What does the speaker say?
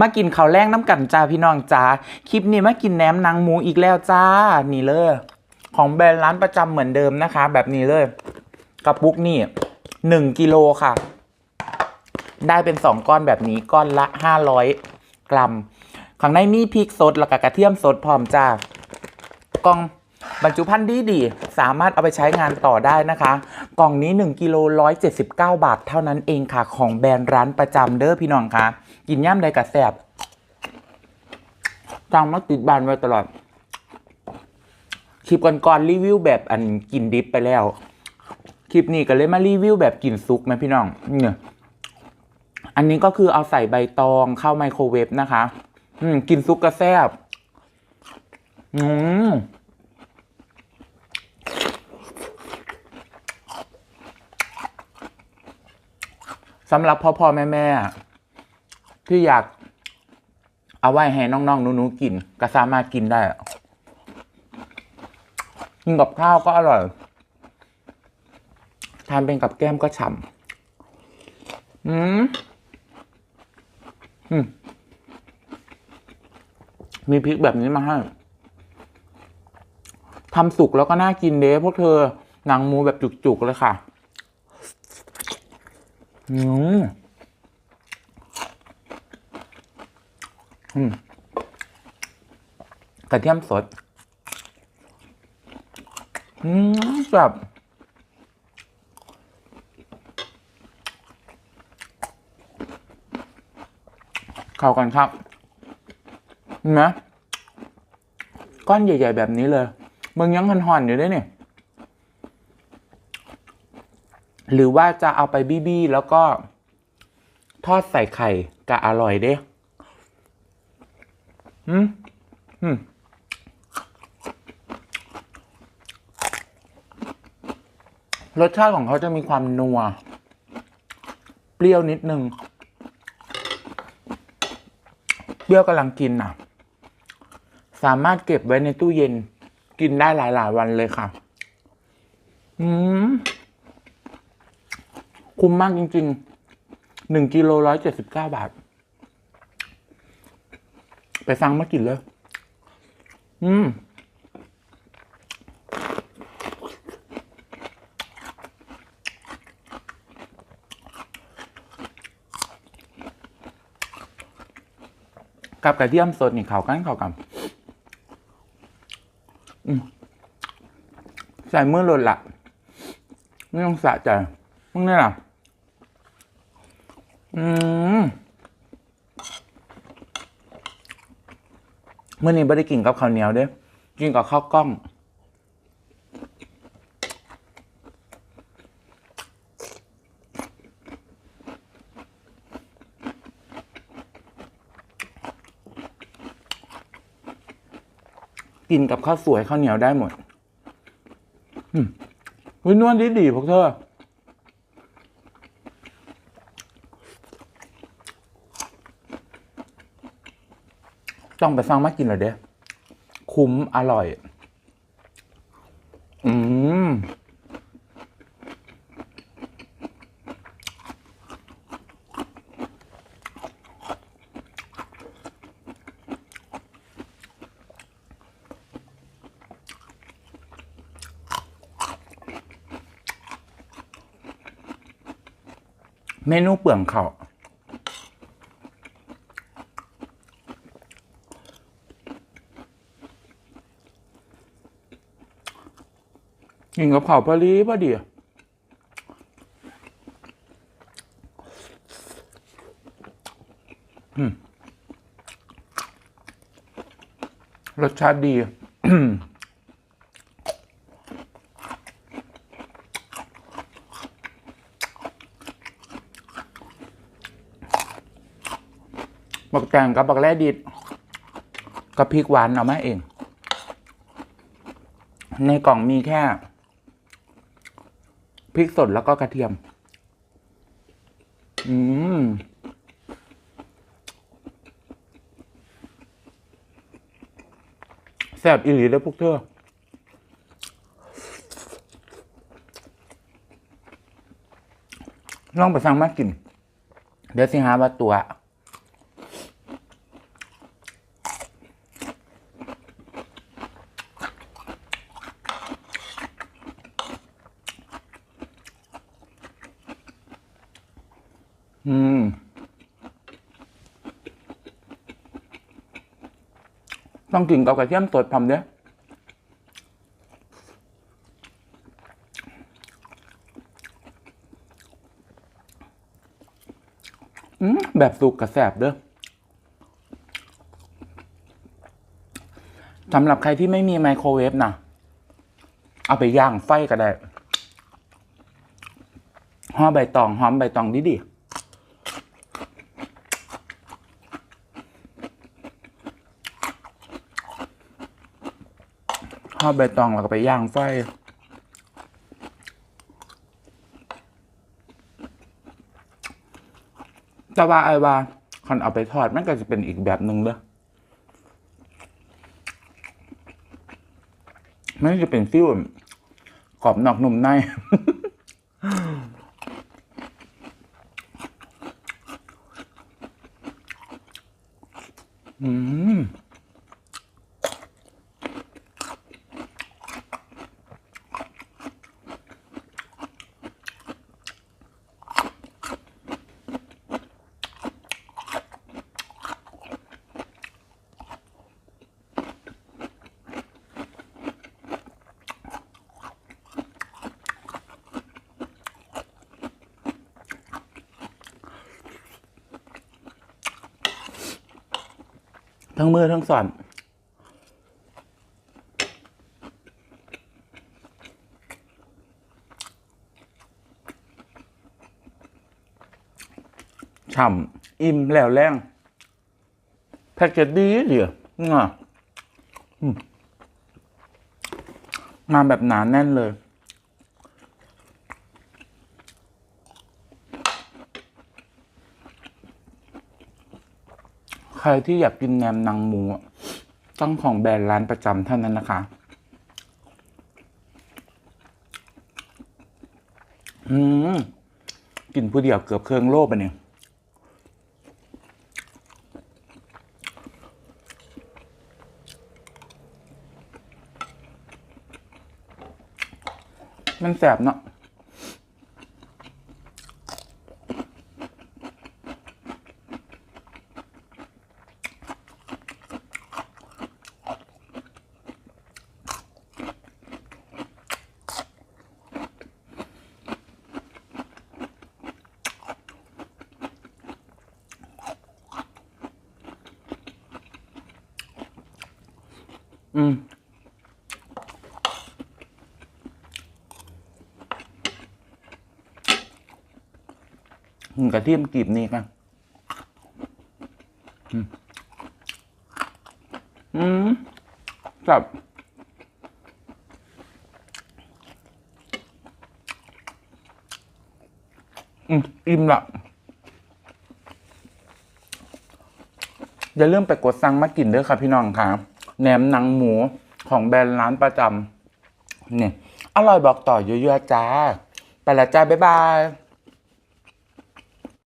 มากินข้าวแรงน้ำกันจ้าพี่น้องจ้าคลิปนี้มากินแหนมนางหมูอีกแล้วจ้านี่เลยของแบรนด์ร้านประจำเหมือนเดิมนะคะ แบบนี้เลยกระปุกนี่หนึ่งกิโลค่ะ ได้เป็นสองก้อนแบบนี้ก้อนละห้าร้อยกรัม ข้างในมีพริกสดแล้วก็กระเทียมสดพร้อมจ้ากล่องบรรจุภัณฑ์ดีดีๆสามารถเอาไปใช้งานต่อได้นะคะ กล่องนี้1กิโล179 บาทเท่านั้นเองค่ะ ของแบรนด์ร้านประจำเด้อพี่น้องค่ะ กินย่ำใดกระแสบจังมาติดบานไว้ตลอด คลิปก่อนๆรีวิวแบบอันกินดิบไปแล้ว คลิปนี้ก็เลยมารีวิวแบบกินซุกไหมพี่น้อง เนี่ย อันนี้ก็คือเอาใส่ใบตองเข้าไมโครเวฟนะคะ อืม กินซุปกระแซบอืมสำหรับพ่อพ่อแม่แม่ ที่อยาก เอาไว้ให้น้องๆหนูๆกิน ก็สามารถกินได้กินกับข้าวก็อร่อย ทานเป็นกับแก้มก็ฉ่ำอืมอืมมีพริกแบบนี้มาให้ทำสุกแล้วก็น่ากินเด้พวกเธอหนังหมูแบบจุกๆเลยค่ะ อืม อืม กระเทียมสดอืมแบบเข้ากันครับเห็นไหมก้อนใหญ่ ๆ แบบนี้เลยมึงยังห่อนๆอยู่ด้วยเนี่ยหรือว่าจะเอาไปบี้ๆแล้วก็ทอดใส่ไข่กะอร่อยเด้ อืมอืมรสชาติของเขาจะมีความนัว เปรี้ยวนิดนึง เปรี้ยวกำลังกินอะ สามารถเก็บไว้ในตู้เย็น กินได้หลาย ๆ วันเลยค่ะ อืม คุ้มมากจริง ๆ หนึ่งกิโลร้อยเจ็ดสิบเก้าบาท ไปสั่งมากินเลย อืม กับกระเทียมสดนี่เขากันเขากัน อืม ใส่มือหล่นละไม่ต้องสะใจมึงเนี่ยนะอืม เมื่อนี้ไม่ได้กินกับข้าวเหนียวเด้อกินกับข้าวกล้อง กินกับข้าวสวยข้าวเหนียวได้หมด อืมวินวลดีดีพวกเธอ ต้องไปฟังมากินเลยเด้คุ้มอร่อย อืมเมนูเปลืองเขา กินกับเผาวพอดีพอดีรสชาติดีบักแตงกับบักแร่ดิดกับพริกหวานเอามาเอง ในกล่องมีแค่ พริกสดแล้วก็กระเทียม อืมแซ่บอีหลีเลยพวกเธอลองไปสั่งมากิน เดี๋ยวสิหาว่าตัว อืม ต้องกินกับกระเทียมสดพร้อมเด้ออืมแบบสุกกระแสบเด้อสำหรับใครที่ไม่มีไมโครเวฟนะเอาไปย่างไฟก็ได้ห่อใบตองหอมใบตองดีดีๆ ห่อใบตองแล้วก็ไปย่างไฟ แต่ว่าไอ้ว่าคันเอาไปทอดมันก็จะเป็นอีกแบบหนึ่งเด้อมันจะเป็นฟิวกรอบนอกนุ่มในอืม ทั้งมือทั้งสอนฉ่ำอิ่มแล้วแรงแพ็กเกจดีเดียวงะมมาแบบหนาแน่นเลย รที่อยากกินแหนมนางหมูต้องของแบรนด์ร้านประจำเท่านั้นนะคะ อืมกินผู้เดียวเกือบเครื่องโลบอะเนี่ยมันแสบเนาะ อืมอืมกระเทียมกรีบนี่ค่ะอืมอืมครับอืมอิ่มละอย่าลืมไปกดสั่งมากินเด้อค่ะพี่น้องค่ะ แหนมหนังหมูของแบรนด์ร้านประจำเนี่ยอร่อยบอกต่อเยอะๆจ้า ไปละจ้า บ๊ายบาย